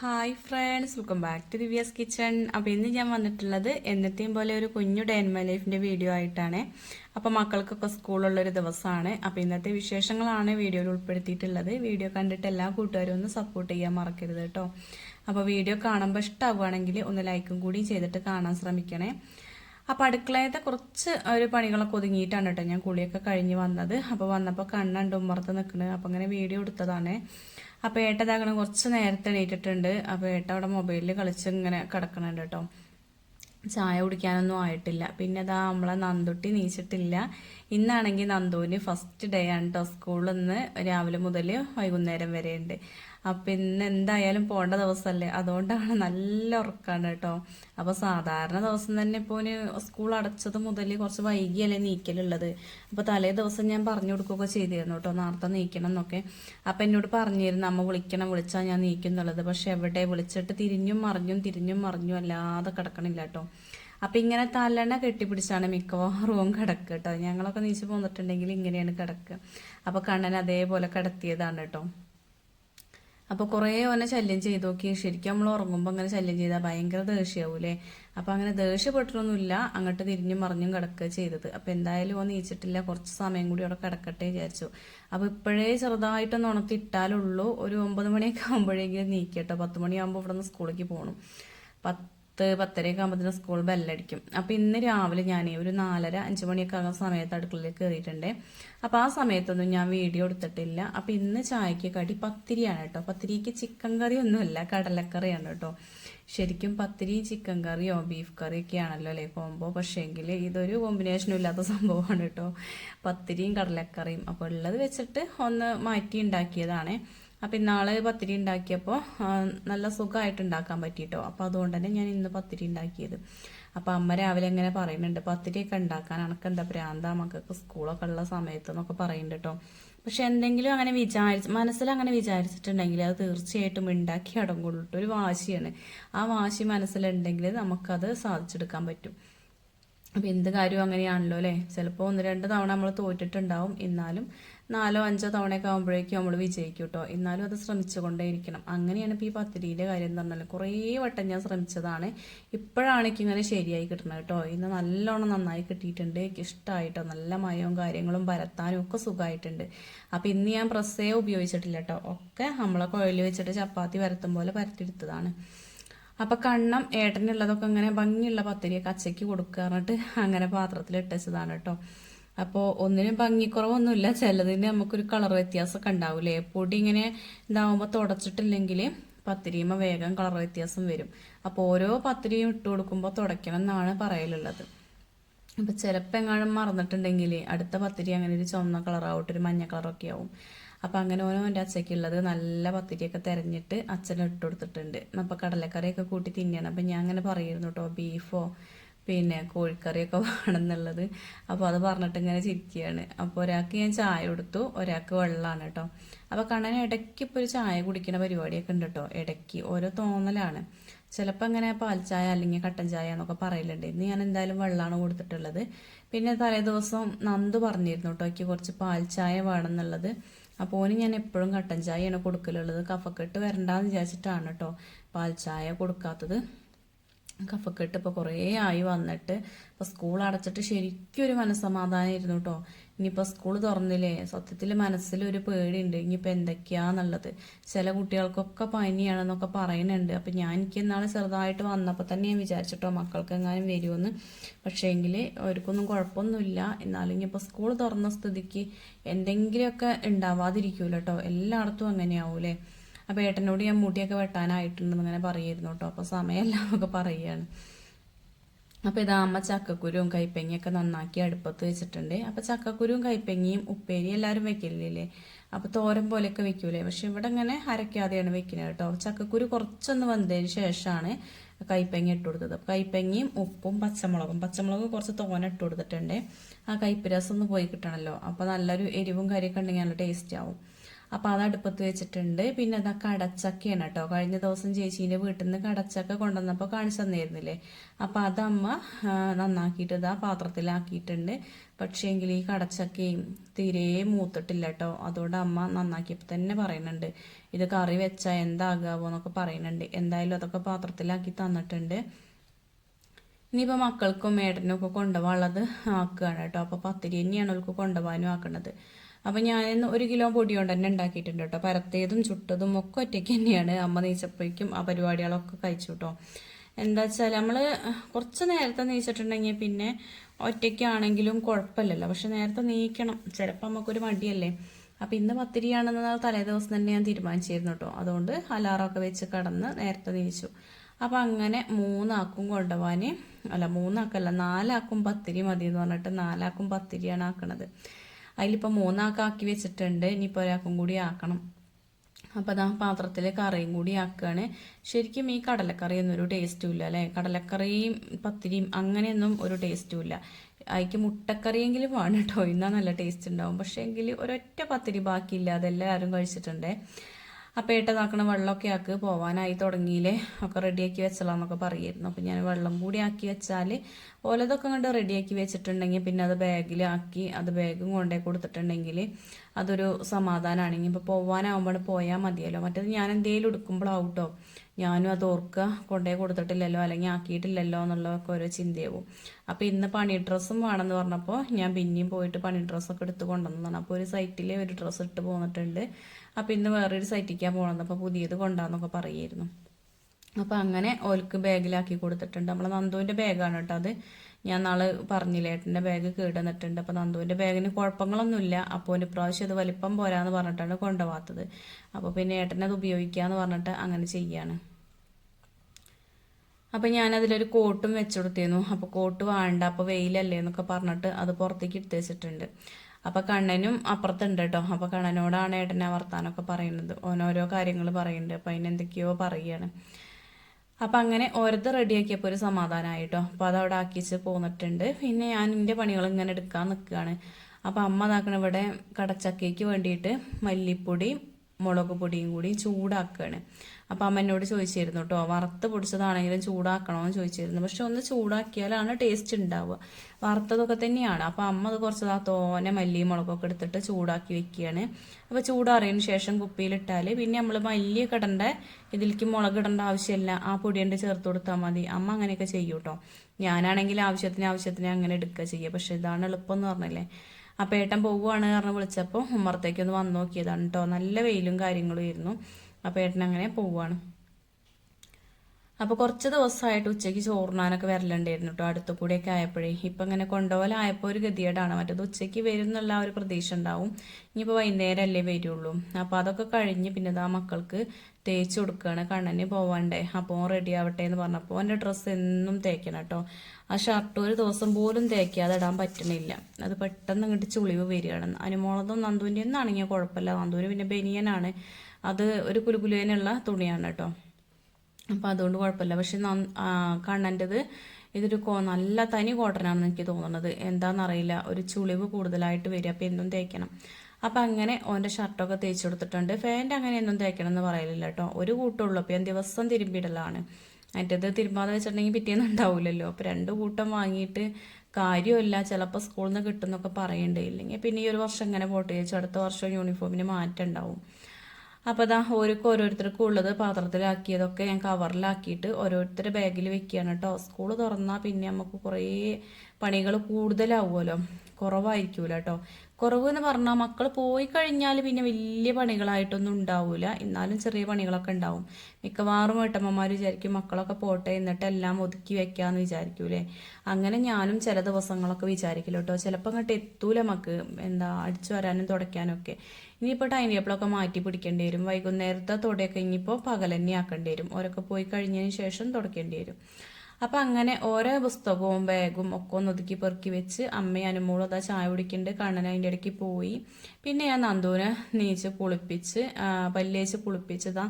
Hi friends welcome back to Divya's kitchen അപ്പോൾ ഇന്ന് ഞാൻ വന്നിട്ടുള്ളത് എന്നത്തെയും പോലെ ഒരു കുഞ്ഞു ഡേ മൈ ലൈഫിന്റെ വീഡിയോ ആയിട്ടാണ്. അപ്പോൾ മക്കൾക്കൊക്കെ സ്കൂളുള്ളൊരു ദിവസമാണ്. അപ്പോൾ ഇന്നത്തെ വിശേഷങ്ങളാണ് വീഡിയോയിൽ ഉൾപ്പെടുത്തിയിട്ടുള്ളത്. വീഡിയോ കണ്ടിട്ട് എല്ലാ കൂട്ടുകാരും ഒന്ന് സപ്പോർട്ട് ചെയ്യാൻ മറക്കരുത് കേട്ടോ അപ്പോൾ വീഡിയോ കാണുമ്പോൾ ഇഷ്ടമാവുകയാണെങ്കിൽ ഒന്ന് ലൈക്കും കൂടി ചെയ്തിട്ട് കാണാൻ ശ്രമിക്കണേ. അപ്പോൾ അടുക്കളയത്തെ കുറച്ച് ഒരു പണികളൊക്കെ ഒതുങ്ങിയിട്ടാണ് കേട്ടോ ഞാൻ കുളിയൊക്കെ കഴിഞ്ഞ് വന്നത്. അപ്പോൾ വന്നപ്പോൾ കണ്ണുണ്ട് ഉമ്മർത്ത് നിൽക്കുന്നത് അപ്പോൾ അങ്ങനെ വീഡിയോ എടുത്തതാണ്. അപ്പോൾ ഏട്ടതാകണം കുറച്ച് നേരത്തെ എണീറ്റിട്ടുണ്ട്. അപ്പോൾ ഏട്ട അവിടെ മൊബൈലിൽ കളിച്ച് ഇങ്ങനെ കിടക്കണുണ്ട് കേട്ടോ. ചായ കുടിക്കാനൊന്നും ആയിട്ടില്ല. പിന്നെ അതാ നമ്മളെ നന്ദുട്ടി നീച്ചിട്ടില്ല. ഇന്നാണെങ്കിൽ നന്ദുവിന് ഫസ്റ്റ് ഡേ ആണ് കേട്ടോ സ്കൂളിൽ നിന്ന് രാവിലെ മുതൽ വൈകുന്നേരം വരെ ഉണ്ട് അപ്പം ഇന്ന് എന്തായാലും പോകേണ്ട ദിവസമല്ലേ അതുകൊണ്ടാണ് നല്ല ഉറക്കാണ് കേട്ടോ. അപ്പോൾ സാധാരണ ദിവസം തന്നെ ഇപ്പോൾ സ്കൂൾ അടച്ചത് മുതൽ കുറച്ച് വൈകിയല്ലേ നീക്കലുള്ളത്. അപ്പോൾ തലേ ദിവസം ഞാൻ പറഞ്ഞു കൊടുക്കുകയൊക്കെ ചെയ്തിരുന്നു കേട്ടോ നേരത്തെ നീക്കണം എന്നൊക്കെ. അപ്പം എന്നോട് പറഞ്ഞിരുന്നു അമ്മ വിളിക്കണം വിളിച്ചാ ഞാൻ നീക്കുന്നുള്ളത് പക്ഷെ എവിടെ വിളിച്ചിട്ട് തിരിഞ്ഞും മറിഞ്ഞും തിരിഞ്ഞും മറിഞ്ഞും അല്ലാതെ കിടക്കണില്ല കേട്ടോ. അപ്പം ഇങ്ങനെ തലണ കെട്ടിപ്പിടിച്ചാണ് മിക്കവാറും കിടക്കുക കേട്ടോ. ഞങ്ങളൊക്കെ നീച്ച് പോന്നിട്ടുണ്ടെങ്കിൽ ഇങ്ങനെയാണ് കിടക്കുക. അപ്പോൾ കണ്ണൻ അതേപോലെ കിടത്തിയതാണ് കേട്ടോ. അപ്പോൾ കുറേ ഓനെ ശല്യം ചെയ്ത്. നോക്കി ശരിക്കും നമ്മൾ ഉറങ്ങുമ്പോൾ അങ്ങനെ ശല്യം ചെയ്താൽ ഭയങ്കര ദേഷ്യമാവൂലേ അപ്പോൾ അങ്ങനെ ദേഷ്യപ്പെട്ടിട്ടൊന്നുമില്ല. അങ്ങോട്ട് തിരിഞ്ഞും മറിഞ്ഞും കിടക്കുക ചെയ്തത്. അപ്പോൾ എന്തായാലും ഓൻ നീച്ചിട്ടില്ല. കുറച്ച് സമയം കൂടി അവിടെ കിടക്കട്ടെ വിചാരിച്ചു. അപ്പോൾ ഇപ്പോഴേ ചെറുതായിട്ടൊന്ന് ഉണർത്തിയിട്ടാലുള്ളൂ ഒരു ഒമ്പത് മണിയൊക്കെ ആകുമ്പോഴേക്കും നീക്കട്ടോ. പത്ത് മണിയാകുമ്പോൾ ഇവിടെ നിന്ന് സ്കൂളിലേക്ക് പോകണം പത്ത് പത്ത് പത്തരയൊക്കെ ആകുമ്പോഴത്തേനും സ്കൂൾ ബെല്ലടിക്കും അപ്പോൾ ഇന്ന് രാവിലെ ഞാൻ ഒരു നാലര അഞ്ച് മണിയൊക്കെ ആകുന്ന സമയത്ത് അടുക്കളയിലേക്ക് കയറിയിട്ടുണ്ട് അപ്പോൾ ആ സമയത്തൊന്നും ഞാൻ വീഡിയോ എടുത്തിട്ടില്ല. അപ്പോൾ ഇന്ന് ചായക്ക് കടി പത്തിരിയാണ് കേട്ടോ. പത്തിരിക്ക് ചിക്കൻ കറി ഒന്നുമല്ല കടലക്കറിയാണ് കേട്ടോ. ശരിക്കും പത്തിരി ചിക്കൻ കറിയോ ബീഫ് കറിയൊക്കെ ആണല്ലോ അല്ലേ കോമ്പോ പക്ഷേങ്കിൽ ഇതൊരു കോമ്പിനേഷനും ഇല്ലാത്ത സംഭവമാണ് കേട്ടോ. പത്തിരിയും കടലക്കറിയും. അപ്പോൾ ഉള്ളത് വെച്ചിട്ട് ഒന്ന് മാറ്റി ഉണ്ടാക്കിയതാണ്. അപ്പം ഇന്നാളെ പത്തിരി ഉണ്ടാക്കിയപ്പോൾ നല്ല സുഖമായിട്ട് ഉണ്ടാക്കാൻ പറ്റിയിട്ടോ? അപ്പോൾ അതുകൊണ്ട് തന്നെ ഞാൻ ഇന്ന് പത്തിരി ഉണ്ടാക്കിയത്. അപ്പോൾ അമ്മ രാവിലെ ഇങ്ങനെ പറയുന്നുണ്ട് പത്തിരിയൊക്കെ ഉണ്ടാക്കാൻ അനക്ക് എന്താ പ്രാന്ത? മക്കൾക്ക് സ്കൂളൊക്കെ ഉള്ള സമയത്ത് എന്നൊക്കെ പറയുന്നുണ്ട് കേട്ടോ പക്ഷെ എന്തെങ്കിലും അങ്ങനെ വിചാരിച്ച് മനസ്സിൽ അങ്ങനെ വിചാരിച്ചിട്ടുണ്ടെങ്കിൽ അത് തീർച്ചയായിട്ടും ഉണ്ടാക്കി അടങ്ങുള്ളൂ ഒരു വാശിയാണ്. ആ വാശി മനസ്സിലുണ്ടെങ്കിൽ നമുക്കത് സാധിച്ചെടുക്കാൻ പറ്റും. അപ്പം എന്ത് കാര്യവും അങ്ങനെയാണല്ലോ അല്ലേ? ചിലപ്പോൾ ഒന്ന് രണ്ട് തവണ നമ്മൾ തോറ്റിട്ടുണ്ടാവും. എന്നാലും നാലോ അഞ്ചോ തവണയൊക്കെ ആകുമ്പോഴേക്കും നമ്മൾ വിജയിക്കും കേട്ടോ എന്നാലും അത് ശ്രമിച്ചുകൊണ്ടേയിരിക്കണം. അങ്ങനെയാണ് ഇപ്പോൾ ഈ പത്തിരിയുടെ കാര്യം എന്ന് പറഞ്ഞാൽ കുറേ വട്ടം ഞാൻ ശ്രമിച്ചതാണ്. ഇപ്പോഴാണ് ഇങ്ങനെ ശരിയായി കിട്ടുന്നത് കേട്ടോ. ഇന്ന് നല്ലോണം നന്നായി കിട്ടിയിട്ടുണ്ട്. എനിക്ക് ഇഷ്ടമായിട്ടോ നല്ല മയവും കാര്യങ്ങളും പരത്താനും ഒക്കെ സുഖമായിട്ടുണ്ട് അപ്പോൾ ഇന്ന് ഞാൻ പ്രസ്സേ ഉപയോഗിച്ചിട്ടില്ല കേട്ടോ. ഒക്കെ നമ്മളെ കുഴൽ വെച്ചിട്ട് ചപ്പാത്തി പരത്തും പോലെ പരത്തിയെടുത്തതാണ്. അപ്പൊ കണ്ണം ഏട്ടനുള്ളതൊക്കെ ഇങ്ങനെ ഭംഗിയുള്ള പത്തിരിയൊക്കെ അച്ചയ്ക്ക് കൊടുക്കുക പറഞ്ഞിട്ട് അങ്ങനെ പാത്രത്തിൽ ഇട്ടച്ചതാണ് കേട്ടോ. അപ്പോൾ ഒന്നിനും ഭംഗിക്കുറവൊന്നുമില്ല. ചിലതിന് നമുക്കൊരു കളർ വ്യത്യാസമൊക്കെ ഉണ്ടാവില്ലേ പൊടി ഇങ്ങനെ ഇതാവുമ്പോൾ തുടച്ചിട്ടില്ലെങ്കിൽ പത്തിരിയുമ്പോൾ വേഗം കളർ വ്യത്യാസം വരും. അപ്പോൾ ഓരോ പത്തിരിയും ഇട്ട് കൊടുക്കുമ്പോൾ തുടയ്ക്കണം എന്നാണ് പറയലുള്ളത്. അപ്പോൾ ചിലപ്പോൾ എങ്ങാനും മറന്നിട്ടുണ്ടെങ്കിൽ അടുത്ത പത്തിരി അങ്ങനെ ഒരു ചുവന്ന കളറാവട്ടെ ഒരു മഞ്ഞ കളറൊക്കെ ആവും. അപ്പോൾ അങ്ങനെ ഓരോ എന്റെ അച്ഛയ്ക്കുള്ളത് നല്ല പത്തിരിയൊക്കെ തിരഞ്ഞിട്ട് അച്ഛനെ ഇട്ട് കൊടുത്തിട്ടുണ്ട്. അപ്പോൾ കടലക്കറിയൊക്കെ കൂട്ടി തിന്നണം. അപ്പം ഞാൻ അങ്ങനെ പറയുന്നു കേട്ടോ ബീഫോ പിന്നെ കോഴിക്കറിയൊക്കെ വേണമെന്നുള്ളത്. അപ്പോൾ അത് പറഞ്ഞിട്ട് ഇങ്ങനെ ചിരിക്കുകയാണ്. അപ്പോൾ ഒരാൾക്ക് ഞാൻ ചായ കൊടുത്തു ഒരാൾക്ക് വെള്ളമാണ് കേട്ടോ. അപ്പോൾ കണ്ണൻ ഇടയ്ക്ക് ഇപ്പോൾ ഒരു ചായ കുടിക്കുന്ന പരിപാടിയൊക്കെ ഉണ്ട് കേട്ടോ ഇടയ്ക്ക് ഓരോ തോന്നലാണ്. ചിലപ്പോൾ അങ്ങനെ പാൽ ചായ അല്ലെങ്കിൽ കട്ടൻ ചായ എന്നൊക്കെ പറയലുണ്ട്. ഇന്ന് ഞാൻ എന്തായാലും വെള്ളമാണ് കൊടുത്തിട്ടുള്ളത്. പിന്നെ തലേ ദിവസം നന്ദു പറഞ്ഞിരുന്നു കേട്ടോ എനിക്ക് കുറച്ച് പാൽ ചായ വേണമെന്നുള്ളത്. അപ്പോൾ ഓന് ഞാൻ എപ്പോഴും കട്ടൻ ചായയാണ് കൊടുക്കലുള്ളത്. കഫക്കെട്ട് വരണ്ടാന്ന് വിചാരിച്ചിട്ടാണ് കേട്ടോ പാൽ ചായ കൊടുക്കാത്തത്. കഫക്കെട്ട് ഇപ്പോൾ കുറേ ആയി വന്നിട്ട് ഇപ്പോൾ സ്കൂൾ അടച്ചിട്ട് ശരിക്കും ഒരു മനസ്സമാധാനം ഇരുന്നു കേട്ടോ ഇനിയിപ്പോൾ സ്കൂൾ തുറന്നില്ലേ? സത്യത്തിൽ മനസ്സിലൊരു പേടിയുണ്ട്. ഇനിയിപ്പോൾ എന്തൊക്കെയാന്നുള്ളത് ചില കുട്ടികൾക്കൊക്കെ പനിയാണെന്നൊക്കെ പറയുന്നുണ്ട്. അപ്പം ഞാൻ എനിക്ക് ഇന്നാൾ ചെറുതായിട്ട് വന്നപ്പോൾ തന്നെ ഞാൻ വിചാരിച്ചിട്ടോ മക്കൾക്ക് എങ്ങാനും വരുമെന്ന് പക്ഷേ എങ്കിൽ അവർക്കൊന്നും കുഴപ്പമൊന്നുമില്ല. എന്നാലും ഇനിയിപ്പോൾ സ്കൂൾ തുറന്ന സ്ഥിതിക്ക് എന്തെങ്കിലുമൊക്കെ ഉണ്ടാവാതിരിക്കുമല്ലോ കേട്ടോ എല്ലായിടത്തും അങ്ങനെയാവൂലേ അപ്പോൾ ഏട്ടനോട് ഞാൻ മുടിയൊക്കെ വെട്ടാനായിട്ടുണ്ടെന്ന് ഇങ്ങനെ പറയായിരുന്നു കേട്ടോ. അപ്പോൾ സമയമെല്ലാം ഒക്കെ പറയുകയാണ് അപ്പോൾ ഇതാ അമ്മ ചക്കക്കുരുവും കൈപ്പങ്ങിയൊക്കെ നന്നാക്കി അടുപ്പത്ത് വെച്ചിട്ടുണ്ട്. അപ്പോൾ ചക്കക്കുരുവും കൈപ്പങ്ങിയും ഉപ്പേരി എല്ലാവരും വെക്കില്ലേ അപ്പോൾ തോരൻ പോലെയൊക്കെ വെക്കൂലേ? പക്ഷെ ഇവിടെ ഇങ്ങനെ അരക്കാതെയാണ് വെക്കുന്നത് കേട്ടോ. ചക്കക്കുരു കുറച്ചൊന്ന് വന്നതിന് ശേഷമാണ് കൈപ്പങ്ങി ഇട്ട് കൊടുത്തത്. അപ്പോൾ കൈപ്പങ്ങിയും ഉപ്പും പച്ചമുളകും. പച്ചമുളക് കുറച്ച് തോന ഇട്ട് കൊടുത്തിട്ടുണ്ട്. ആ കൈപ്പ് രസം ഒന്ന് പോയി കിട്ടണമല്ലോ അപ്പോൾ നല്ലൊരു എരിവും കറിയൊക്കെ ഉണ്ടെങ്കിൽ നല്ല ടേസ്റ്റ് ആവും. അപ്പോൾ അത് അടുപ്പത്ത് വെച്ചിട്ടുണ്ട്. പിന്നെ അതാ കടച്ചക്കയാണ് കേട്ടോ. കഴിഞ്ഞ ദിവസം ചേച്ചീന്റെ വീട്ടിൽ നിന്ന് കടച്ചക്ക കൊണ്ടുവന്നപ്പോൾ കാണിച്ചു തന്നിരുന്നില്ലേ? അപ്പോൾ അതമ്മ നന്നാക്കിയിട്ട് ഇതാ പാത്രത്തിലാക്കിയിട്ടുണ്ട്. പക്ഷേങ്കിൽ ഈ കടച്ചക്കയും തീരെ മൂത്തിട്ടില്ല കേട്ടോ. അതുകൊണ്ട് അമ്മ നന്നാക്കിയപ്പോൾ തന്നെ പറയുന്നുണ്ട്. ഇത് കറി വെച്ചാൽ എന്താകാവോ എന്നൊക്കെ പറയുന്നുണ്ട്. എന്തായാലും അതൊക്കെ പാത്രത്തിലാക്കി തന്നിട്ടുണ്ട്. ഇനിയിപ്പോൾ മക്കൾക്കും മേടനും ഒക്കെ കൊണ്ടുപോകാനുള്ളത് ആക്കുകയാണ് കേട്ടോ. അപ്പോൾ പത്തിരി തന്നെയാണ് അവൾക്ക് കൊണ്ടുപോകാനും ആക്കണത്. അപ്പോൾ ഞാൻ ഒരു കിലോ പൊടി കൊണ്ട് തന്നെ ഉണ്ടാക്കിയിട്ടുണ്ട് കേട്ടോ. പരത്തിയതും ചുട്ടതും ഒക്കെ ഒറ്റയ്ക്ക് തന്നെയാണ്. അമ്മ നീച്ചപ്പോഴേക്കും ആ പരിപാടികളൊക്കെ കഴിച്ചു കേട്ടോ. എന്താ വെച്ചാൽ നമ്മൾ കുറച്ച് നേരത്തെ നീച്ചിട്ടുണ്ടെങ്കിൽ പിന്നെ ഒറ്റയ്ക്കാണെങ്കിലും കുഴപ്പമില്ലല്ലോ. പക്ഷെ നേരത്തെ നീക്കണം. ചിലപ്പോൾ നമുക്കൊരു മടിയല്ലേ. അപ്പം ഇന്ന് പത്തിരിയാണെന്ന തലേ ദിവസം തന്നെ ഞാൻ തീരുമാനിച്ചിരുന്നു കേട്ടോ. അതുകൊണ്ട് അലാറമൊക്കെ വെച്ച് കടന്ന് നേരത്തെ നീച്ചു. അപ്പം അങ്ങനെ മൂന്നാക്കും കൊണ്ടുപോകാൻ അല്ല മൂന്നാക്കല്ല നാലാക്കും പത്തിരി മതി എന്ന് പറഞ്ഞിട്ട് നാലാക്കും പത്തിരിയാണ് ആക്കണത്. അതിലിപ്പോൾ മൂന്നാക്കാക്കി വെച്ചിട്ടുണ്ട്. ഇനിയിപ്പോൾ ഒരാൾക്കും കൂടി ആക്കണം. അപ്പോൾ അതാ പാത്രത്തിൽ കറിയും കൂടി ആക്കുകയാണ് ശരിക്കും ഈ കടലക്കറിയൊന്നും ഒരു ടേസ്റ്റും ഇല്ല അല്ലേ? കടലക്കറിയും പത്തിരിയും അങ്ങനെയൊന്നും ഒരു ടേസ്റ്റും ഇല്ല. അതിക്ക് മുട്ടക്കറിയെങ്കിലും വേണം കേട്ടോ ഇന്നാ നല്ല ടേസ്റ്റ് ഉണ്ടാവും. പക്ഷേ എങ്കിൽ ഒരൊറ്റ പത്തിരി ബാക്കിയില്ല. അതെല്ലാവരും കഴിച്ചിട്ടുണ്ടേ. അപ്പോൾ ഏട്ടതാക്കണ വെള്ളമൊക്കെ ആക്ക് പോവാനായി തുടങ്ങിയില്ലേ? ഒക്കെ റെഡിയാക്കി വെച്ചലാന്നൊക്കെ പറയായിരുന്നു അപ്പോൾ ഞാൻ വെള്ളം കൂടി ആക്കി വെച്ചാൽ ഓലതൊക്കെ കണ്ട് റെഡിയാക്കി വെച്ചിട്ടുണ്ടെങ്കിൽ പിന്നെ അത് ബാഗിലാക്കി അത് ബാഗും കൊണ്ടേ കൊടുത്തിട്ടുണ്ടെങ്കിൽ അതൊരു സമാധാനമാണ് ഇനി ഇപ്പോൾ പോവാനാവുമ്പോൾ പോയാൽ മതിയല്ലോ. മറ്റേത് ഞാൻ എന്തെങ്കിലും എടുക്കുമ്പോഴാവും കേട്ടോ ഞാനും അത് ഓർക്കുക കൊണ്ടേ കൊടുത്തിട്ടില്ലല്ലോ അല്ലെങ്കിൽ ആക്കിയിട്ടില്ലല്ലോ എന്നുള്ളതൊക്കെ ഓരോ ചിന്തയാവും. അപ്പോൾ ഇന്ന് പണി ഡ്രസ്സും വേണമെന്ന് പറഞ്ഞപ്പോൾ ഞാൻ പിന്നെയും പോയിട്ട് പണി ഡ്രസ്സൊക്കെ എടുത്ത് കൊണ്ടുവന്നതാണ്. അപ്പോൾ ഒരു സൈറ്റിൽ ഒരു ഡ്രസ്സ് ഇട്ട് പോന്നിട്ടുണ്ട്. അപ്പോൾ ഇന്ന് വേറൊരു സൈറ്റിക്കാൻ പോകണമെന്ന് അപ്പോൾ പുതിയത് കൊണ്ടാന്നൊക്കെ പറയായിരുന്നു അപ്പോൾ അങ്ങനെ ഓൽക്ക് ബാഗിലാക്കി കൊടുത്തിട്ടുണ്ട്. നമ്മളെ നന്ദുവിന്റെ ബാഗാണ് കേട്ടോ അത്. ഞാൻ നാളെ പറഞ്ഞില്ലേ ഏട്ടന്റെ ബാഗ് കേടന്നിട്ടുണ്ട് അപ്പോൾ നന്ദുവിന്റെ ബാഗിന് കുഴപ്പങ്ങളൊന്നുമില്ല. അപ്പോൾ ഒരു പ്രാവശ്യം അത് വലിപ്പം പോരാന്ന് പറഞ്ഞിട്ടാണ് കൊണ്ടുപോകാത്തത്. അപ്പോൾ പിന്നെ ഏട്ടനത് ഉപയോഗിക്കാന്ന് പറഞ്ഞിട്ട് അങ്ങനെ ചെയ്യാണ്. അപ്പം ഞാനതിലൊരു കോട്ടും വെച്ച് കൊടുത്തിരുന്നു അപ്പോൾ കോട്ട് വേണ്ട അപ്പോൾ വെയിലല്ലേ എന്നൊക്കെ പറഞ്ഞിട്ട് അത് പുറത്തേക്ക് എടുത്ത് വെച്ചിട്ടുണ്ട്. അപ്പോൾ കണ്ണനും അപ്പുറത്തുണ്ട് കേട്ടോ അപ്പോൾ കണ്ണനോടാണ് ഏട്ടനെ വർത്താനൊക്കെ പറയുന്നത്. ഓനോരോ കാര്യങ്ങൾ പറയുന്നുണ്ട്. അപ്പോൾ അതിനെന്തൊക്കെയോ പറയുകയാണ്. അപ്പം അങ്ങനെ ഓരോരുത്തർ റെഡിയാക്കിയപ്പോൾ ഒരു സമാധാനമായി കേട്ടോ അപ്പോൾ അതവിടെ ആക്കിച്ച് പോന്നിട്ടുണ്ട്. പിന്നെ ഞാൻ എന്റെ പണികൾ ഇങ്ങനെ എടുക്കാൻ നിൽക്കുകയാണ് അപ്പോൾ അമ്മ അതാക്കണ ഇവിടെ കടച്ചക്കയ്ക്ക് വേണ്ടിയിട്ട് മല്ലിപ്പൊടിയും മുളക് പൊടിയും കൂടി ചൂടാക്കുകയാണ് അപ്പം അമ്മ എന്നോട് ചോദിച്ചിരുന്നു കേട്ടോ വറുത്ത് പൊടിച്ചതാണെങ്കിലും ചൂടാക്കണമെന്ന് ചോദിച്ചിരുന്നു. പക്ഷെ ഒന്ന് ചൂടാക്കിയാലാണ് ടേസ്റ്റ് ഉണ്ടാവുക വറുത്തതൊക്കെ തന്നെയാണ്. അപ്പം അമ്മ അത് കുറച്ച് ആ തോനെ മല്ലിയും മുളകൊക്കെ എടുത്തിട്ട് ചൂടാക്കി വെക്കുകയാണ്. അപ്പോൾ ചൂടാറിയതിന് ശേഷം കുപ്പിയിലിട്ടാൽ പിന്നെ നമ്മൾ മല്ലിയൊക്കെ കിടണ്ട ഇതിലേക്ക് മുളക് ഇടേണ്ട ആവശ്യമില്ല. ആ പൊടി കൊണ്ട് ചേർത്ത് കൊടുത്താൽ മതി. അമ്മ അങ്ങനെയൊക്കെ ചെയ്യും കേട്ടോ ഞാനാണെങ്കിൽ ആവശ്യത്തിന് ആവശ്യത്തിന് അങ്ങനെ എടുക്കുക ചെയ്യുക. പക്ഷെ ഇതാണ് എളുപ്പം എന്ന് പറഞ്ഞല്ലേ. അപ്പം ഏട്ടൻ പോവുകയാണ് കാരണം വിളിച്ചപ്പോൾ ഉമ്മറത്തേക്ക് ഒന്ന് വന്നു നോക്കിയതാണ് കേട്ടോ നല്ല വെയിലും കാര്യങ്ങളും ആയിരുന്നു. അപ്പോൾ ഏട്ടൻ അങ്ങനെ പോവുകയാണ് അപ്പോൾ കുറച്ച് ദിവസമായിട്ട് ഉച്ചയ്ക്ക് ചോറിനാനൊക്കെ വരലുണ്ടായിരുന്നു കേട്ടോ അടുത്ത കൂടെയൊക്കെ ആയപ്പോഴേ. ഇപ്പം ഇങ്ങനെ കൊണ്ടുപോകലായപ്പോൾ ഒരു ഗതികേടാണ്. മറ്റേത് ഉച്ചയ്ക്ക് വരും എന്നുള്ള ആ ഒരു പ്രതീക്ഷ ഉണ്ടാവും. ഇനിയിപ്പോൾ വൈകുന്നേരം അല്ലേ വരുള്ളൂ. അപ്പോൾ അതൊക്കെ കഴിഞ്ഞ് പിന്നെ ആ മക്കൾക്ക് തേച്ച് കൊടുക്കുകയാണ് കണ്ണന് പോവാണ്ടേ. അപ്പോൾ റെഡി ആവട്ടെ എന്ന് പറഞ്ഞപ്പോൾ എന്റെ ഡ്രസ്സ് എന്നും തേക്കണം കേട്ടോ ആ ഷർട്ട് ഒരു ദിവസം പോലും തേക്കാതെ ഇടാൻ പറ്റണില്ല. അത് പെട്ടെന്ന് ഇങ്ങോട്ട് ചുളിവ് വരികയാണ്. അനുമോളതും നന്ദുവിന്റെ ഒന്നാണെങ്കിൽ കുഴപ്പമില്ല. നന്ദുവിന് പിന്നെ ബനിയനാണ്. അത് ഒരു കുലുകുലുവിനുള്ള തുണിയാണ് കേട്ടോ. അപ്പോൾ അതുകൊണ്ട് കുഴപ്പമില്ല. പക്ഷെ കണ്ണന്റെത് ഇതൊരു കോ നല്ല തനി കോട്ടനാണെന്ന് എനിക്ക് തോന്നുന്നത്. എന്താണെന്നറിയില്ല ഒരു ചുളിവ് കൂടുതലായിട്ട് വരിക അപ്പോൾ എന്നും തേക്കണം. അപ്പം അങ്ങനെ ഓന്റെ ഷർട്ടൊക്കെ തേച്ച് കൊടുത്തിട്ടുണ്ട്. ഫാന്റെ അങ്ങനെ എന്നും തേക്കണം എന്ന് പറയലില്ല കേട്ടോ. ഒരു കൂട്ടമുള്ളൂ. അപ്പോൾ ഞാൻ ദിവസം തിരുമ്പിയിടലാണ് മറ്റേത് തിരുമ്പാതെ വെച്ചിട്ടുണ്ടെങ്കിൽ പിറ്റേന്ന് ഉണ്ടാവില്ലല്ലോ അപ്പോൾ രണ്ട് കൂട്ടം വാങ്ങിയിട്ട് കാര്യമില്ല. ചിലപ്പോൾ സ്കൂളിൽ നിന്ന് കിട്ടുന്നൊക്കെ പറയണ്ടേ. ഇല്ലെങ്കിൽ പിന്നെ ഈ ഒരു വർഷം ഇങ്ങനെ പോട്ട്. ചോദിച്ചു അടുത്ത വർഷം യൂണിഫോമിന് മാറ്റം ഉണ്ടാവും. അപ്പോൾ അതാ ഓരോക്ക് ഓരോരുത്തർക്കും ഉള്ളത് പാത്രത്തിലാക്കിയതൊക്കെ ഞാൻ കവറിലാക്കിയിട്ട് ഓരോരുത്തരുടെ ബാഗിൽ വെക്കുകയാണ് കേട്ടോ സ്കൂൾ തുറന്നാൽ പിന്നെ നമുക്ക് കുറേ പണികൾ കൂടുതലാവുമല്ലോ. കുറവായിരിക്കൂല കേട്ടോ കുറവ് എന്ന് പറഞ്ഞാൽ മക്കൾ പോയി കഴിഞ്ഞാൽ പിന്നെ വലിയ പണികളായിട്ടൊന്നും ഉണ്ടാവില്ല എന്നാലും ചെറിയ പണികളൊക്കെ ഉണ്ടാവും. മിക്കവാറും വീട്ടമ്മമാർ വിചാരിക്കും മക്കളൊക്കെ പോട്ടെ എന്നിട്ട് എല്ലാം ഒതുക്കി വെക്കാന്ന് വിചാരിക്കൂലേ? അങ്ങനെ ഞാനും ചില ദിവസങ്ങളൊക്കെ വിചാരിക്കില്ല കേട്ടോ ചിലപ്പോൾ അങ്ങോട്ട് എത്തൂല മക്ക് എന്താ അടിച്ചു വരാനും തുടയ്ക്കാനും ഒക്കെ ഇനിയിപ്പോൾ ടൈം ടേബിളൊക്കെ മാറ്റി പിടിക്കേണ്ടി വരും. വൈകുന്നേരത്തെ തുടയൊക്കെ ഇനിയിപ്പോൾ പകൽ തന്നെ ആക്കേണ്ടി വരും. ഓരൊക്കെ പോയി കഴിഞ്ഞതിന് ശേഷം തുടക്കേണ്ടി വരും. അപ്പം അങ്ങനെ ഓരോ പുസ്തകവും ബാഗും ഒക്കെ ഒന്ന് ഒതുക്കി പെറുക്കി വെച്ച് അമ്മയും അനുമോളും അതാ ചായ കുടിക്കുന്നുണ്ട് കണ്ണൻ അതിന്റെ ഇടയ്ക്ക് പോയി. പിന്നെ ഞാൻ നന്ദുവിനെ നീച്ച് കുളിപ്പിച്ച് പല്ലേച്ച് കുളിപ്പിച്ചതാ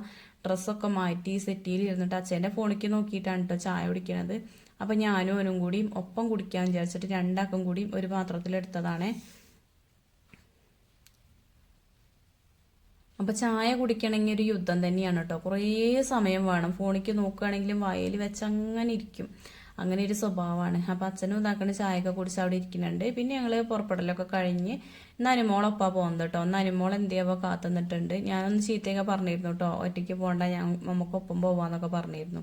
ഡ്രസ്സൊക്കെ മാറ്റി സെറ്റിയിൽ ഇരുന്നിട്ട് അച്ഛന്റെ ഫോണിലേക്ക് നോക്കിയിട്ടാണ് കേട്ടോ ചായ കുടിക്കണത്. അപ്പം ഞാനും അവനും കൂടിയും ഒപ്പം കുടിക്കാൻ വിചാരിച്ചിട്ട് രണ്ടാക്കും കൂടിയും ഒരു പാത്രത്തിലെടുത്തതാണേ. അപ്പോൾ ചായ കുടിക്കണമെങ്കിൽ ഒരു യുദ്ധം തന്നെയാണ് കേട്ടോ. കുറേ സമയം വേണം. ഫോണിക്ക് നോക്കുകയാണെങ്കിലും വായിൽ വെച്ച് അങ്ങനെ ഇരിക്കും. അങ്ങനെ ഒരു സ്വഭാവമാണ്. അപ്പം അച്ഛനും ഇതാക്കണ ചായയൊക്കെ കുടിച്ച് അവിടെ ഇരിക്കുന്നുണ്ട്. പിന്നെ ഞങ്ങൾ പുറപ്പെടലൊക്കെ കഴിഞ്ഞ് ഇന്ന് അനുമോളൊപ്പാ പോകുന്നത് കേട്ടോ. ഒന്ന് അനുമോൾ എന്ത് ചെയ്യാവോ കാത്തുനിന്നിട്ടുണ്ട്. ഞാനൊന്ന് ചീത്തയൊക്കെ പറഞ്ഞിരുന്നു കേട്ടോ. ഒറ്റയ്ക്ക് പോകണ്ട. ഞാൻ നമുക്കൊപ്പം പോവാന്നൊക്കെ പറഞ്ഞിരുന്നു.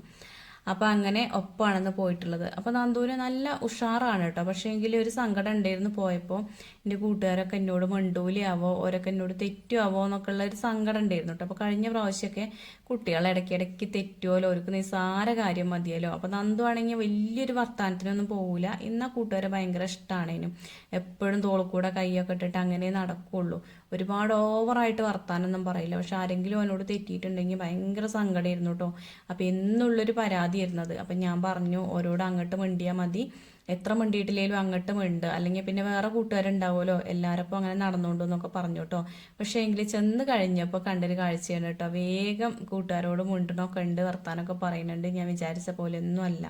അപ്പോൾ അങ്ങനെ ഒപ്പാണെന്ന് പോയിട്ടുള്ളത്. അപ്പോൾ നന്ദൂര് നല്ല ഉഷാറാണ് കേട്ടോ. പക്ഷേ എങ്കിൽ ഒരു സങ്കടം ഉണ്ടായിരുന്നു പോയപ്പോൾ എന്റെ കൂട്ടുകാരൊക്കെ എന്നോട് മണ്ടൂലിയാവോ ഓരൊക്കെ എന്നോട് തെറ്റുമാവോ എന്നൊക്കെ ഉള്ള ഒരു സങ്കടം ഉണ്ടായിരുന്നു കേട്ടോ. അപ്പോൾ കഴിഞ്ഞ പ്രാവശ്യമൊക്കെ കുട്ടികൾ ഇടയ്ക്കിടയ്ക്ക് തെറ്റുമല്ലോ അവർക്ക് നിസ്സാര കാര്യം മതിയല്ലോ. അപ്പോൾ നന്ദു ആണെങ്കിൽ വലിയൊരു വർത്തമാനത്തിനൊന്നും പോകില്ല ഇന്നാ കൂട്ടുകാരെ ഭയങ്കര ഇഷ്ടമാണേനും എപ്പോഴും തോളക്കൂടെ കൈയൊക്കെ ഇട്ടിട്ട് അങ്ങനെ നടക്കുള്ളൂ. ഒരുപാട് ഓവറായിട്ട് വർത്താനൊന്നും പറയില്ല. പക്ഷെ ആരെങ്കിലും അവനോട് തെറ്റിയിട്ടുണ്ടെങ്കിൽ ഭയങ്കര സങ്കടമായിരുന്നു കേട്ടോ. അപ്പോൾ എന്നുള്ളൊരു പരാതിയായിരുന്നത് അപ്പം ഞാൻ പറഞ്ഞു ഓരോട് അങ്ങോട്ട് മിണ്ടിയാൽ മതി. എത്ര മിണ്ടിയിട്ടില്ലെങ്കിലും അങ്ങോട്ട് മിണ്ട്. അല്ലെങ്കിൽ പിന്നെ വേറെ കൂട്ടുകാരുണ്ടാവുമല്ലോ. എല്ലാവരപ്പം അങ്ങനെ നടന്നുകൊണ്ടു എന്നൊക്കെ പറഞ്ഞു കേട്ടോ. പക്ഷേ എങ്കിൽ ചെന്ന് കഴിഞ്ഞപ്പോൾ കണ്ടൊരു കാഴ്ചയാണ് കേട്ടോ. വേഗം കൂട്ടുകാരോട് മിണ്ടണമൊക്കെ ഉണ്ട് വർത്താനമൊക്കെ പറയുന്നുണ്ട്. ഞാൻ വിചാരിച്ച പോലെ ഒന്നും അല്ല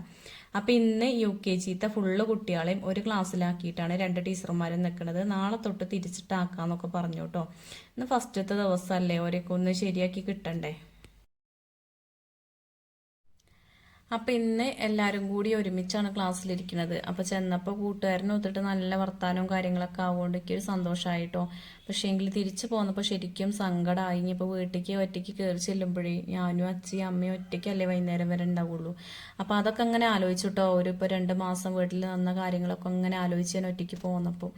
അപ്പം ഇന്ന് യു കെ ജിത്തെ ഫുള്ള് കുട്ടികളെയും ഒരു ക്ലാസ്സിലാക്കിയിട്ടാണ് രണ്ട് ടീച്ചർമാരും നിൽക്കുന്നത് നാളെ തൊട്ട് തിരിച്ചിട്ടാക്കാന്നൊക്കെ പറഞ്ഞു കേട്ടോ ഇന്ന് ഫസ്റ്റത്തെ ദിവസമല്ലേ ഒരൊക്കെ ഒന്ന് ശരിയാക്കി കിട്ടണ്ടേ? അപ്പം ഇന്ന് എല്ലാരും കൂടി ഒരുമിച്ചാണ് ക്ലാസ്സിലിരിക്കുന്നത്. അപ്പോൾ ചെന്നപ്പോൾ കൂട്ടുകാരനെ ഒത്തിട്ട് നല്ല വർത്താനവും കാര്യങ്ങളൊക്കെ ആവുകൊണ്ട് എനിക്കൊരു സന്തോഷമായിട്ടോ പക്ഷേ എങ്കിൽ തിരിച്ചു പോന്നപ്പോൾ ശരിക്കും സങ്കടമായി ഇനിയിപ്പോൾ വീട്ടിലേക്ക് ഒറ്റയ്ക്ക് കയറി ചെല്ലുമ്പോഴേ ഞാനും അച്ഛയും അമ്മയും ഒറ്റയ്ക്കല്ലേ വൈകുന്നേരം വരെ ഉണ്ടാവുള്ളൂ. അപ്പോൾ അതൊക്കെ അങ്ങനെ ആലോചിച്ചിട്ടോ. ഒരു ഇപ്പൊ രണ്ട് മാസം വീട്ടിൽ നിന്ന കാര്യങ്ങളൊക്കെ അങ്ങനെ ആലോചിച്ച് ഞാൻ ഒറ്റയ്ക്ക് പോന്നപ്പോൾ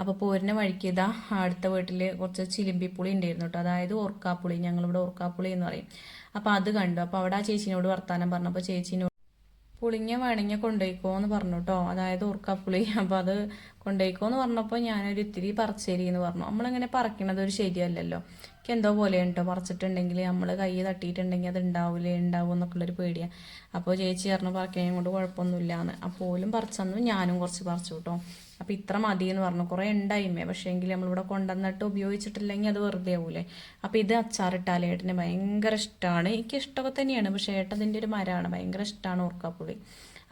അപ്പോൾ പോരുന്ന വഴിക്ക് ഇതാ അടുത്ത വീട്ടിൽ കുറച്ച് ചിലിമ്പിപ്പുളി ഉണ്ടായിരുന്നു കേട്ടോ അതായത് ഓർക്കാപ്പുളി. ഞങ്ങളിവിടെ ഓർക്കാപ്പുളി എന്ന് പറയും. അപ്പോൾ അത് കണ്ടു. അപ്പോൾ അവിടെ ആ ചേച്ചിനോട് വർത്താനം പറഞ്ഞപ്പോൾ ചേച്ചിനോട് പുളിങ്ങ വേണമെങ്കിൽ കൊണ്ടുപോയിക്കോ എന്ന് പറഞ്ഞു കേട്ടോ അതായത് ഉറുക്കപ്പുളി അപ്പോൾ അത് കൊണ്ടുപോയിക്കോ എന്ന് പറഞ്ഞപ്പോൾ ഞാനൊരു ഇത്തിരി പറിച്ചേരി എന്ന് പറഞ്ഞു. നമ്മളിങ്ങനെ പറിക്കണത് ഒരു ശരിയല്ലല്ലോ. എനിക്ക് എന്തോ പോലെ കേട്ടോ പറിച്ചിട്ടുണ്ടെങ്കിൽ നമ്മൾ കൈ തട്ടിയിട്ടുണ്ടെങ്കിൽ അത് ഉണ്ടാവില്ലേ ഉണ്ടാവും എന്നൊക്കെയുള്ളൊരു പേടിയാണ് അപ്പോൾ ചേച്ചി പറഞ്ഞു പറക്കണേം കൊണ്ട് കുഴപ്പമൊന്നുമില്ല എന്ന് അപ്പോൾ ഞാനും കുറച്ച് പറിച്ചു കേട്ടോ അപ്പോൾ ഇത്ര മതി എന്ന് പറഞ്ഞു. കുറേ ഉണ്ടായിമേ. പക്ഷേ എങ്കിൽ നമ്മളിവിടെ കൊണ്ടുവന്നിട്ട് ഉപയോഗിച്ചിട്ടില്ലെങ്കിൽ അത് വെറുതെ ആവൂലേ. അപ്പോൾ ഇത് അച്ചാറിട്ടാൽ ഏട്ടന് ഭയങ്കര ഇഷ്ടമാണ് എനിക്ക് ഇഷ്ടമൊക്കെ തന്നെയാണ്. പക്ഷേ ഏട്ടതിന്റെ ഒരു മരമാണ് ഭയങ്കര ഇഷ്ടമാണ് ഓർക്കാപ്പുളി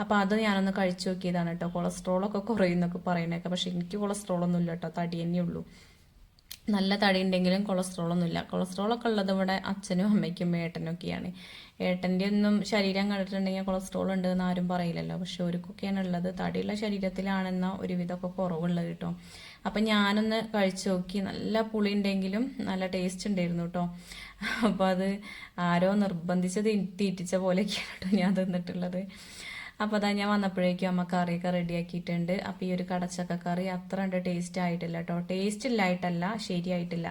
അപ്പോൾ അത് ഞാനൊന്ന് കഴിച്ചു നോക്കിയതാണ് കേട്ടോ. കൊളസ്ട്രോളൊക്കെ കുറയുന്നൊക്കെ പറയണേക്കെ പക്ഷേ എനിക്ക് കൊളസ്ട്രോളൊന്നും ഇല്ല കേട്ടോ. തടി തന്നെയുള്ളൂ. നല്ല തടി ഉണ്ടെങ്കിലും കൊളസ്ട്രോൾ ഒന്നുമില്ല കൊളസ്ട്രോൾ ഒക്കെ ഉള്ളത് ഇവിടെ അച്ഛനും അമ്മയ്ക്കും ഏട്ടനും ഒക്കെയാണ് ഏട്ടന്റെ ഒന്നും ശരീരം കണ്ടിട്ടുണ്ടെങ്കിൽ കൊളസ്ട്രോൾ ഉണ്ട് എന്ന് ആരും പറയില്ലല്ലോ. പക്ഷെ ഒരുക്കൊക്കെയാണ് ഉള്ളത്. തടിയുള്ള ശരീരത്തിലാണെന്ന ഒരുവിധമൊക്കെ കുറവുള്ളത് കേട്ടോ. അപ്പം ഞാനൊന്ന് കഴിച്ചു നോക്കി. നല്ല പുളി ഉണ്ടെങ്കിലും നല്ല ടേസ്റ്റ് ഉണ്ടായിരുന്നു കേട്ടോ. അപ്പോൾ അത് ആരോ നിർബന്ധിച്ച് തീറ്റിച്ച പോലെയൊക്കെയാണ് കേട്ടോ ഞാൻ തിന്നിട്ടുള്ളത്. അപ്പോൾ അതാ ഞാൻ വന്നപ്പോഴേക്കും അമ്മ കറിയൊക്കെ റെഡിയാക്കിയിട്ടുണ്ട്. അപ്പോൾ ഈ ഒരു കടച്ചക്ക കറി അത്ര ഉണ്ട് ടേസ്റ്റ് ആയിട്ടില്ല കേട്ടോ ടേസ്റ്റ് ഇല്ലായിട്ടല്ല ശരിയായിട്ടില്ല.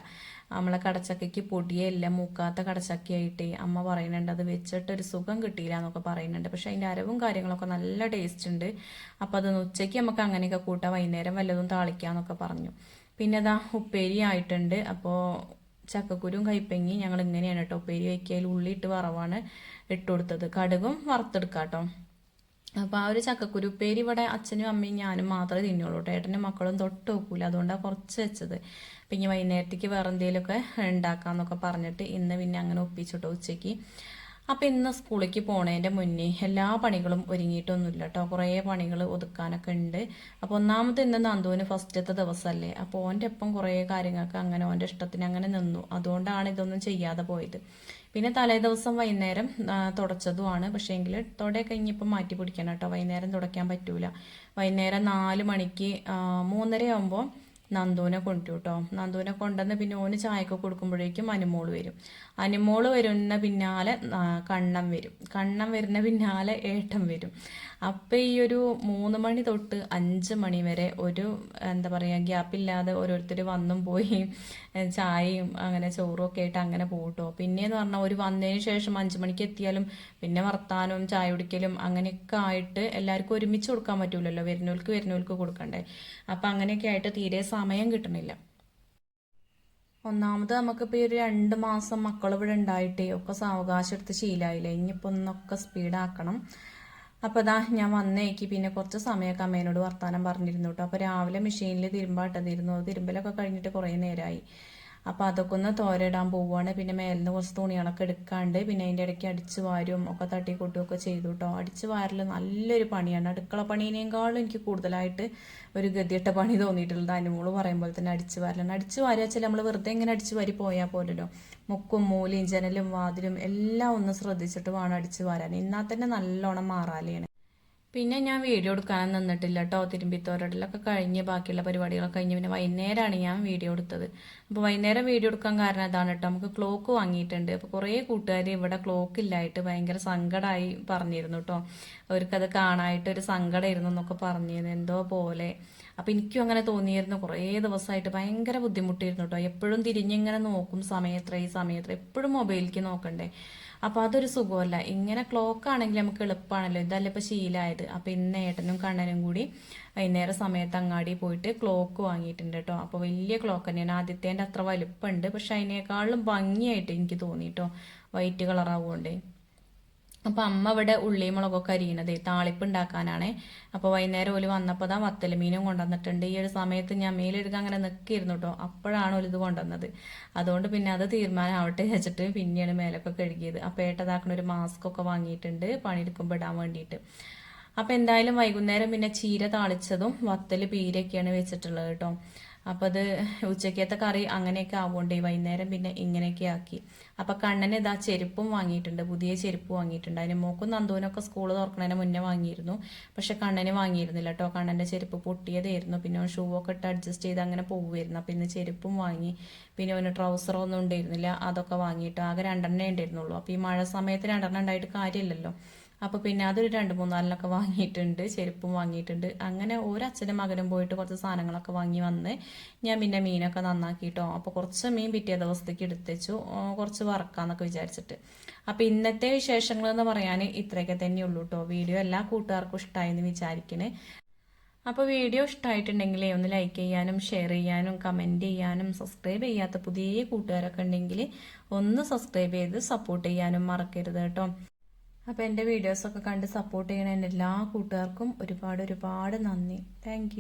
നമ്മളെ കടച്ചക്കയ്ക്ക് പൊടിയേ ഇല്ല മൂക്കാത്ത കടച്ചക്കയായിട്ട് അമ്മ പറയുന്നുണ്ട്. അത് വെച്ചിട്ട് ഒരു സുഖം കിട്ടിയില്ല എന്നൊക്കെ പറയുന്നുണ്ട്. പക്ഷെ അതിന്റെ അരവും കാര്യങ്ങളൊക്കെ നല്ല ടേസ്റ്റ് ഉണ്ട്. അപ്പോൾ അതൊന്ന് ഉച്ചയ്ക്ക് നമുക്ക് അങ്ങനെയൊക്കെ കൂട്ടാം വൈകുന്നേരം വല്ലതും താളിക്കാന്നൊക്കെ പറഞ്ഞു. പിന്നെ അതാ ഉപ്പേരി ആയിട്ടുണ്ട്. അപ്പോൾ ചക്കക്കുരും കൈപ്പങ്ങി ഞങ്ങൾ ഇങ്ങനെയാണ് കേട്ടോ ഉപ്പേരി വയ്ക്കയിൽ ഉള്ളിയിട്ട് വറവാണ് ഇട്ട് കൊടുത്തത്. കടുകും വറുത്തെടുക്കാം കേട്ടോ അപ്പോൾ ആ ഒരു ചക്കക്കുരു ഉപ്പേരി ഇവിടെ അച്ഛനും അമ്മയും ഞാനും മാത്രമേ തിന്നുള്ളൂ ഏട്ടന് മക്കളും തൊട്ട് നോക്കൂല അതുകൊണ്ടാണ് കുറച്ച് വെച്ചത്. പിന്നെ വൈകുന്നേരത്തേക്ക് വേറെ എന്തെങ്കിലുമൊക്കെ ഉണ്ടാക്കാമെന്നൊക്കെ പറഞ്ഞിട്ട് ഇന്ന് പിന്നെ അങ്ങനെ ഒപ്പിച്ചിട്ടോ ഉച്ചയ്ക്ക്. അപ്പം ഇന്ന് സ്കൂളിലേക്ക് പോണതിന്റെ മുന്നേ എല്ലാ പണികളും ഒരുങ്ങിയിട്ടൊന്നുമില്ല കേട്ടോ കുറേ പണികൾ ഒതുക്കാനൊക്കെ ഉണ്ട്. അപ്പോൾ ഒന്നാമത് ഇന്ന് നന്ദുവിന് ഫസ്റ്റത്തെ ദിവസമല്ലേ അപ്പോൾ ഓന്റെ ഒപ്പം കുറേ കാര്യങ്ങൾക്ക് അങ്ങനെ ഓന്റെ ഇഷ്ടത്തിന് അങ്ങനെ നിന്നു. അതുകൊണ്ടാണ് ഇതൊന്നും ചെയ്യാതെ പോയത്. പിന്നെ തലേ ദിവസം വൈകുന്നേരം തുടച്ചതുമാണ്. പക്ഷേ എങ്കിൽ തുടയൊക്കെ ഇനിയിപ്പം മാറ്റി പിടിക്കണം കേട്ടോ. വൈകുന്നേരം തുടയ്ക്കാൻ പറ്റൂല. വൈകുന്നേരം നാല് മണിക്ക് മൂന്നര ആകുമ്പോൾ നന്ദുവിനെ കൊണ്ടു കേട്ടോ നന്ദുവിനെ കൊണ്ടുവന്ന് പിന്നെ ഓന് ചായക്ക് കൊടുക്കുമ്പോഴേക്കും അനുമോൾ വരും. അനുമോൾ വരുന്ന പിന്നാലെ കണ്ണം വരും. കണ്ണം വരുന്ന പിന്നാലെ ഏട്ടം വരും. അപ്പം ഈ ഒരു മൂന്ന് മണി തൊട്ട് അഞ്ച് മണി വരെ ഒരു എന്താ പറയുക ഗ്യാപ്പില്ലാതെ ഓരോരുത്തർ വന്നും പോയി ചായയും അങ്ങനെ ചോറും ഒക്കെ ആയിട്ട് അങ്ങനെ പോകട്ടോ പിന്നെയെന്ന് പറഞ്ഞാൽ ഒരു വന്നതിന് ശേഷം അഞ്ച് മണിക്ക് എത്തിയാലും പിന്നെ വർത്താനവും ചായ കുടിക്കലും അങ്ങനെയൊക്കെ ആയിട്ട് എല്ലാവർക്കും ഒരുമിച്ച് കൊടുക്കാൻ പറ്റൂലല്ലോ. വരുന്നവർക്ക് വരുന്നവർക്ക് കൊടുക്കണ്ടേ. അപ്പം അങ്ങനെയൊക്കെ ആയിട്ട് തീരെ സമയം കിട്ടണില്ല. ഒന്നാമത് നമുക്കിപ്പോൾ ഈ ഒരു രണ്ട് മാസം മക്കൾ ഇവിടെ ഉണ്ടായിട്ടേ ഒക്കെ സാവകാശം എടുത്ത് ശീലമായില്ലേ ഇനിയിപ്പോൾ ഒന്നൊക്കെ സ്പീഡാക്കണം അപ്പോൾ അതാ ഞാൻ വന്നേക്ക്. പിന്നെ കുറച്ച് സമയമൊക്കെ അമ്മേനോട് വർത്താനം പറഞ്ഞിരുന്നു കേട്ടോ. അപ്പോൾ രാവിലെ മെഷീനിൽ തിരുമ്പാട്ടതിരുന്നു തിരുമ്പലൊക്കെ കഴിഞ്ഞിട്ട് കുറേ നേരമായി അപ്പോൾ അതൊക്കെ ഒന്ന് തോരയിടാൻ പോവുകയാണ് പിന്നെ മേലിന്ന് കുറച്ച് തുണികളൊക്കെ എടുക്കാണ്ട് പിന്നെ അതിന്റെ ഇടയ്ക്ക് അടിച്ച് വാരും ഒക്കെ തട്ടി ഒക്കെ ചെയ്തു കേട്ടോ അടിച്ച് വാരൽ നല്ലൊരു പണിയാണ്. അടുക്കള പണീനേക്കാളും എനിക്ക് കൂടുതലായിട്ട് ഒരു ഗതിയിട്ട പണി തോന്നിയിട്ടുള്ളത് അനുമോൾ പറയുമ്പോൾ തന്നെ അടിച്ച് വാരലാണ്. അടിച്ച് വാരി വെച്ചാൽ നമ്മൾ വെറുതെ ഇങ്ങനെ അടിച്ച് വാരി പോയാൽ പോലല്ലോ മുക്കും മൂലയും ജനലും വാതിലും എല്ലാം ഒന്ന് ശ്രദ്ധിച്ചിട്ട് വേണം അടിച്ച് വാരാൻ. എന്നാൽ തന്നെ നല്ലോണം മാറാലെയാണ്. പിന്നെ ഞാൻ വീഡിയോ എടുക്കാൻ നിന്നിട്ടില്ല കേട്ടോ തിരുമ്പിത്തോരടലൊക്കെ കഴിഞ്ഞ് ബാക്കിയുള്ള പരിപാടികളൊക്കെ കഴിഞ്ഞ് പിന്നെ വൈകുന്നേരമാണ് ഞാൻ വീഡിയോ എടുത്തത്. അപ്പോൾ വൈകുന്നേരം വീഡിയോ എടുക്കാൻ കാരണം അതാണ് കേട്ടോ നമുക്ക് ക്ലോക്ക് വാങ്ങിയിട്ടുണ്ട്. അപ്പോൾ കുറേ കൂട്ടുകാർ ഇവിടെ ക്ലോക്ക് ഇല്ലായിട്ട് ഭയങ്കര സങ്കടമായി പറഞ്ഞിരുന്നു കേട്ടോ അവർക്കത് കാണായിട്ട് ഒരു സങ്കടമായിരുന്നു എന്നൊക്കെ പറഞ്ഞിരുന്നു. എന്തോ പോലെ. അപ്പോൾ എനിക്കും അങ്ങനെ തോന്നിയിരുന്നു. കുറേ ദിവസമായിട്ട് ഭയങ്കര ബുദ്ധിമുട്ടിയിരുന്നു കേട്ടോ എപ്പോഴും തിരിഞ്ഞിങ്ങനെ നോക്കും സമയത്ര ഈ സമയത്ര. എപ്പോഴും മൊബൈലിലേക്ക് നോക്കണ്ടേ. അപ്പോൾ അതൊരു സുഖമല്ല. ഇങ്ങനെ ക്ലോക്ക് ആണെങ്കിൽ നമുക്ക് എളുപ്പമാണല്ലോ ഇതല്ല ഇപ്പോൾ ശീലമായത് അപ്പോൾ ഇന്ന് ഏട്ടനും കണ്ണനും കൂടി വൈകുന്നേരം സമയത്ത് അങ്ങാടി പോയിട്ട് ക്ലോക്ക് വാങ്ങിയിട്ടുണ്ട് കേട്ടോ അപ്പോൾ വലിയ ക്ലോക്ക് തന്നെയാണ്. ആദ്യത്തേന്റെ അത്ര വലുപ്പമുണ്ട് പക്ഷെ അതിനേക്കാളും ഭംഗിയായിട്ട് എനിക്ക് തോന്നി കേട്ടോ വൈറ്റ് കളറാവുകൊണ്ടേ അപ്പോൾ അമ്മ ഇവിടെ ഉള്ളിയും മുളകൊക്കെ അരിയണത് താളിപ്പ് ഉണ്ടാക്കാനാണ്. അപ്പോൾ വൈകുന്നേരം ഒരു വന്നപ്പോൾ താ വത്തൽ മീനും കൊണ്ടുവന്നിട്ടുണ്ട്. ഈ ഒരു സമയത്ത് ഞാൻ മേലെടുക്കാൻ അങ്ങനെ നിൽക്കിയിരുന്നു കേട്ടോ അപ്പോഴാണ് ഇത് കൊണ്ടുവന്നത്. അതുകൊണ്ട് പിന്നെ അത് തീരുമാനമാവട്ടെ വെച്ചിട്ട് പിന്നെയാണ് മേലൊക്കെ കഴുകിയത്. അപ്പോൾ ഏട്ടതാക്കണ ഒരു മാസ്ക് ഒക്കെ വാങ്ങിയിട്ടുണ്ട് പണിയെടുക്കുമ്പോൾ ഇടാൻ വേണ്ടിയിട്ട്. അപ്പോൾ എന്തായാലും വൈകുന്നേരം പിന്നെ ചീര താളിച്ചതും വത്തൽ പീരയൊക്കെയാണ് വെച്ചിട്ടുള്ളത് കേട്ടോ അപ്പോൾ അത് ഉച്ചക്കത്തെ കറി അങ്ങനെയൊക്കെ ആവുകൊണ്ടേ വൈകുന്നേരം പിന്നെ ഇങ്ങനെയൊക്കെ ആക്കി. അപ്പോൾ കണ്ണന് ഇതാ ചെരുപ്പും വാങ്ങിയിട്ടുണ്ട് പുതിയ ചെരുപ്പ് വാങ്ങിയിട്ടുണ്ട്. അതിന് മോക്കും നന്ദുവിനൊക്കെ സ്കൂൾ തുറക്കുന്നതിന് മുന്നേ വാങ്ങിയിരുന്നു. പക്ഷെ കണ്ണന് വാങ്ങിയിരുന്നില്ല കേട്ടോ കണ്ണന്റെ ചെരുപ്പ് പൊട്ടിയതായിരുന്നു. പിന്നെ ഷൂ ഒക്കെ ഇട്ട് അഡ്ജസ്റ്റ് ചെയ്ത് അങ്ങനെ പോവുമായിരുന്നു അപ്പോൾ ഇന്ന് ചെരുപ്പും വാങ്ങി. പിന്നെ അവന് ട്രൗസറൊന്നും ഉണ്ടായിരുന്നില്ല. അതൊക്കെ വാങ്ങിയിട്ട് ആകെ രണ്ടെണ്ണേ ഉണ്ടായിരുന്നുള്ളൂ. അപ്പോൾ ഈ മഴ സമയത്ത് രണ്ടെണ്ണം ഉണ്ടായിട്ട് കാര്യമില്ലല്ലോ. അപ്പോൾ പിന്നെ അതൊരു രണ്ട് മൂന്നാലിനൊക്കെ വാങ്ങിയിട്ടുണ്ട് ചെരുപ്പും വാങ്ങിയിട്ടുണ്ട്. അങ്ങനെ ഒരു അച്ഛനും മകനും പോയിട്ട് കുറച്ച് സാധനങ്ങളൊക്കെ വാങ്ങി വന്ന് ഞാൻ പിന്നെ മീനൊക്കെ നന്നാക്കിയിട്ടോ അപ്പോൾ കുറച്ച് മീൻ പിറ്റേ ദിവസത്തേക്ക് എടുത്തേച്ചു. കുറച്ച് വറക്കാന്നൊക്കെ വിചാരിച്ചിട്ട്. അപ്പോൾ ഇന്നത്തെ വിശേഷങ്ങൾ എന്ന് പറയാൻ ഇത്രയൊക്കെ തന്നെയുള്ളൂ കേട്ടോ വീഡിയോ എല്ലാ കൂട്ടുകാർക്കും ഇഷ്ടമായെന്ന് വിചാരിക്കണേ. അപ്പോൾ വീഡിയോ ഇഷ്ടമായിട്ടുണ്ടെങ്കിൽ ഒന്ന് ലൈക്ക് ചെയ്യാനും ഷെയർ ചെയ്യാനും കമന്റ് ചെയ്യാനും സബ്സ്ക്രൈബ് ചെയ്യാത്ത പുതിയ കൂട്ടുകാരൊക്കെ ഉണ്ടെങ്കിൽ ഒന്ന് സബ്സ്ക്രൈബ് ചെയ്ത് സപ്പോർട്ട് ചെയ്യാനും മറക്കരുത് കേട്ടോ. അപ്പോൾ എന്റെ വീഡിയോസൊക്കെ കണ്ട് സപ്പോർട്ട് ചെയ്യണ എന്റെ എല്ലാ കൂട്ടുകാർക്കും ഒരുപാട് ഒരുപാട് നന്ദി. താങ്ക്